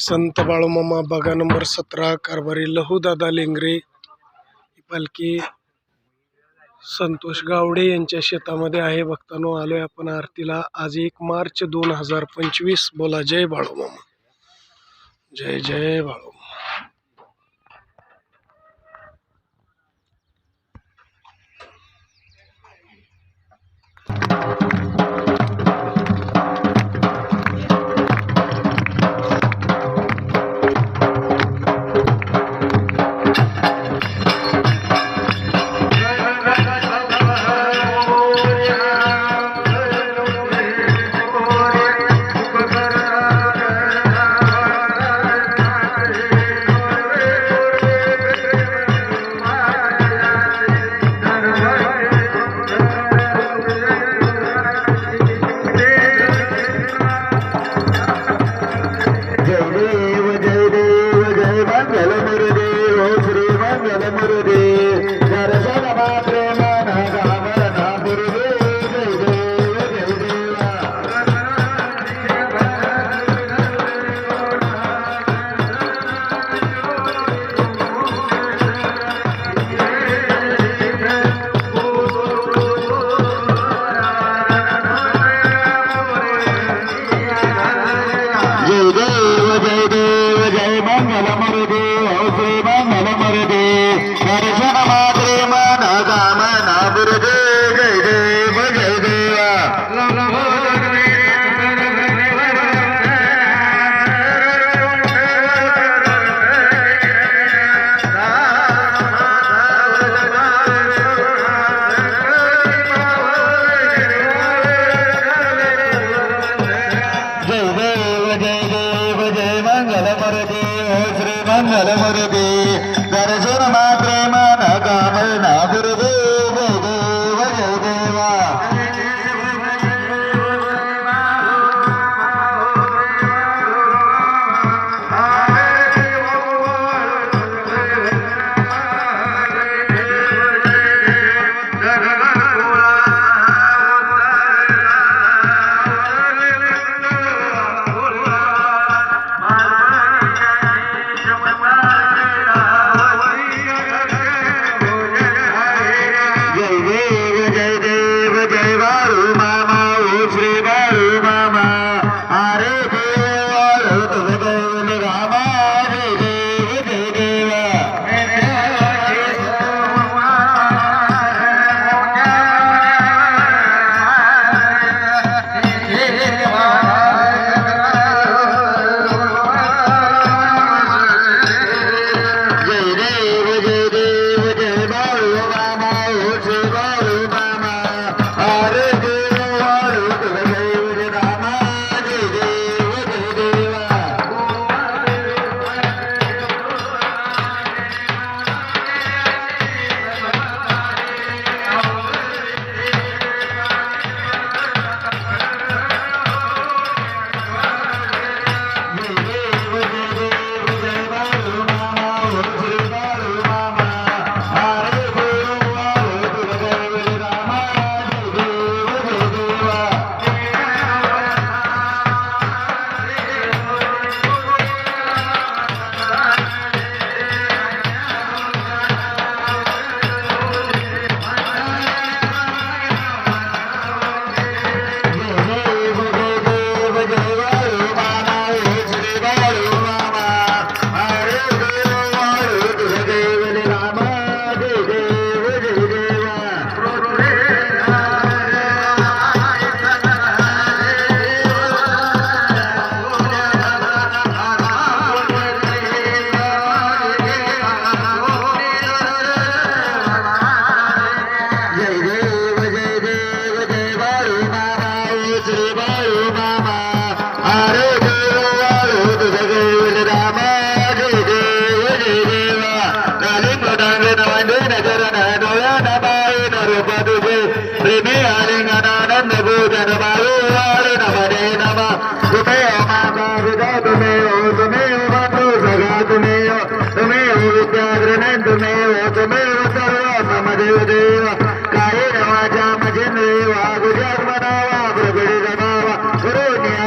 संत बाळूमामा बागा नंबर सतरा कारभारी लहूदादा लेंगरे. ही पालखी संतोष गावडे यांच्या शेतामध्ये आहे. बघतानो आलोय आपण आरतीला. आज एक मार्च दोन हजार पंचवीस. बोला जय बाळूमामा. जय जय बाळूमा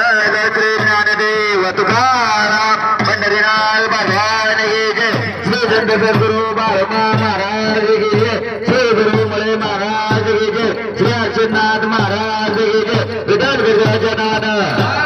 श्री ज्ञानदेव तुकाराम पंढरीनाथ भगवान जय श्री संत सद्गुरु बाळमा महाराज की जय श्री गुरु मळे महाराज की जय श्री अर्चनाथ महाराज की जय विधान विजयाच्या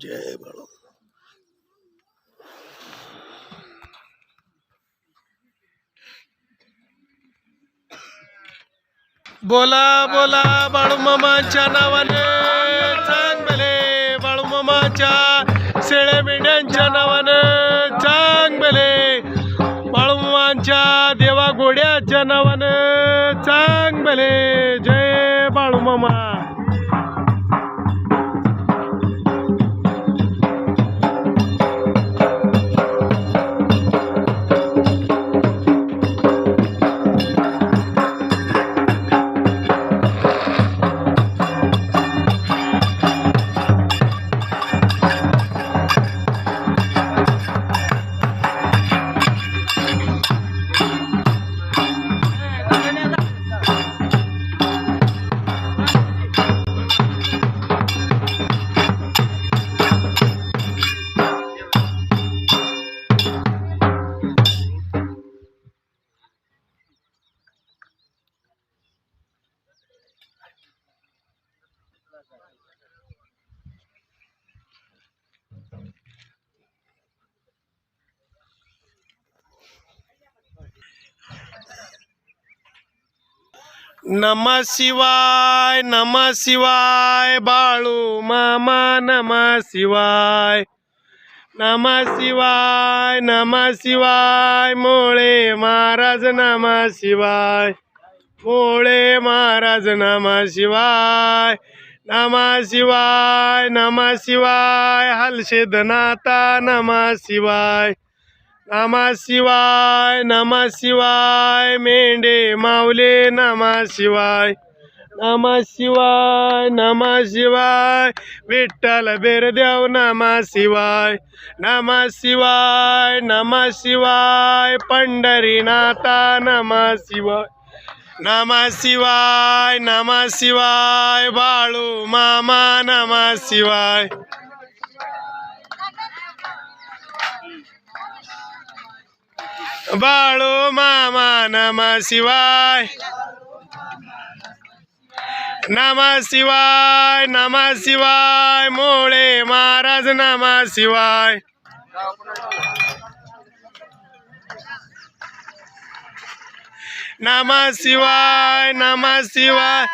जय बाळू बोला बोला बाळूमामाच्या नावानं चांगले बाळूमामाच्या शेळ्या मेंढ्यांच्या नावानं चांगले देवा घोड्याच्या नावानं चांगले जय बाळूमामा. नम शिवाय नम शिवाय बाळू मामा नम शिवाय. नम शिवाय नम शिवाय मोळे महाराज नम शिवाय. मोळे महाराज नम शिवाय. नम शिवाय नम शिवाय हलशेदनाता नम शिवाय. नमः शिवाय नमः शिवाय मेंढे माऊले नमः शिवाय. नमः शिवाय नमः शिवाय विठ्ठल बेरदेव नमः शिवाय. नमः शिवाय नमः शिवाय पंढरीनाथा नमः शिवाय. नमः शिवाय नमः शिवाय बाळू मामा नमः शिवाय. बाळू मामा नम शिवाय. नम शिवाय नम शिवाय मोळे महाराज नम शिवाय. नम शिवाय नम शिवाय.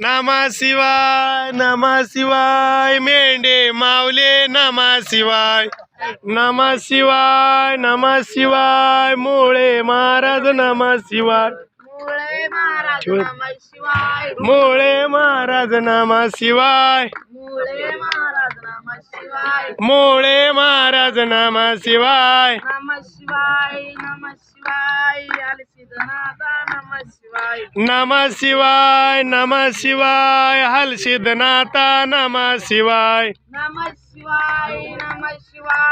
नम शिवाय नम शिवाय मेंढे माऊले नम शिवाय. नम शिवाय नम शिवाय मोळे महाराज नम शिवाय मुळे महाराज. नम शिवाय मोळे महाराज नामा शिवाय नम शिवाय नामा शिवाय शिवाय नम शिवाय नम शिवाय नम शिवाय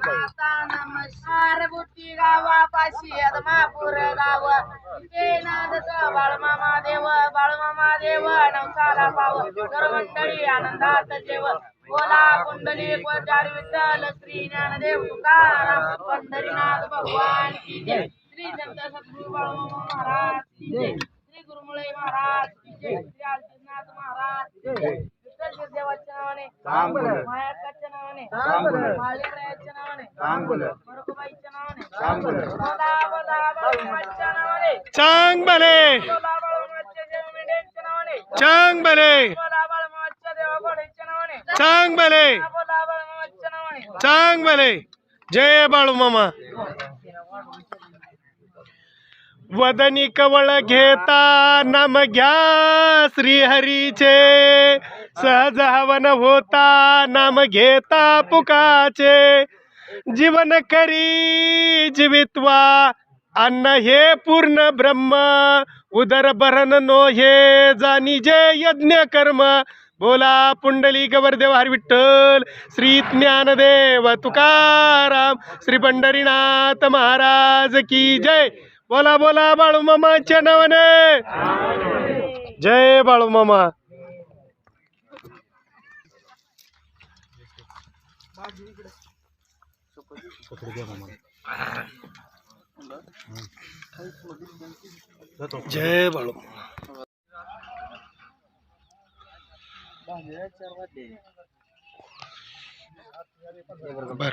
नम शिवाय हल सिद्धनाथा नम शिवाय नम शिवाय नम शिवाय आले सिद्धनाथा नम शिवाय बुट्टी गावापाशी अदमापूर गाव. इथे नांदत बाळमामा देव बाळमामा देव नवसाला पाव. सर्व मंडळी आनंदात जेव. बोला कुंडली कोचार विठ्ठल श्री ज्ञानदेव तुकाराम पंढरीनाथ भगवान की जय. श्री संत सद्गुरु बाळमामा महाराज की जय. श्री गुरुमुळे महाराज की जय. श्री आलजीनाथ महाराज की जय. विठ्ठल नावाने नावाने मरकुबाईच्या नावाने बोला चांग भले चांग भले चांग भले चांग भले जय बाळू मामा. वदनी कवळ घेता नाम घ्या श्रीहरीचे. सहज हवन होता नाम घेता पुकाचे. जीवन करी जीवित्वा. अन्न हे पूर्ण ब्रह्म उदर भरण नो हे जाणी जे यज्ञ कर्म. बोला पुंडली गवरदेव हर विठ्ठल श्री ज्ञानदेव तुकाराम श्री पंढरीनाथ महाराज की जय. बोला बोला बाळू मामाच्या नावाने. जय बाळू मामा जय बाळू मामा बर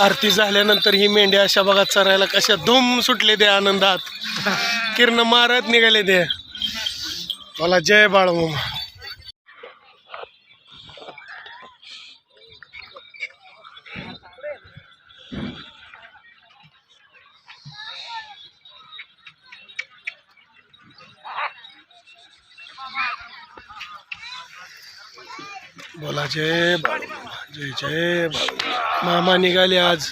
आरती झाल्यानंतर ही मेंढ्या अशा भागात चरायला कशा धूम सुटले दे आनंदात. किरण मारत निघाले दे. मला जय बाळ मामा बोला जय बाळू जय जय बाळू मामा. मामा निघाले आज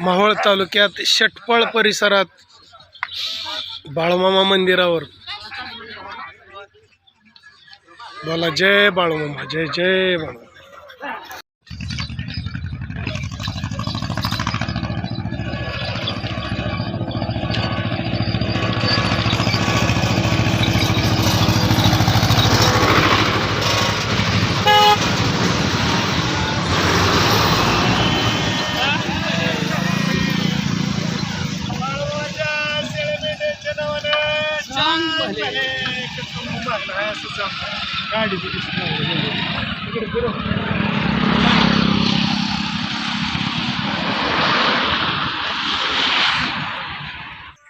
मावळ तालुक्यात षटपळ परिसरात बाळूमामा मंदिरावर बोला जय बाळूमामा जय जय बाळू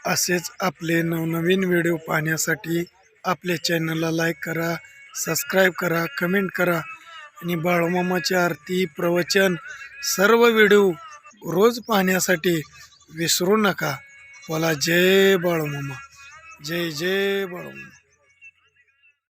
असेच आपले नवनवीन व्हिडिओ पाहण्यासाठी आपल्या चॅनलला लाईक करा सबस्क्राईब करा कमेंट करा आणि बाळूमामाची आरती प्रवचन सर्व व्हिडिओ रोज पाहण्यासाठी विसरू नका. बोला जय बाळूमामा. जय जय बाळूमामा.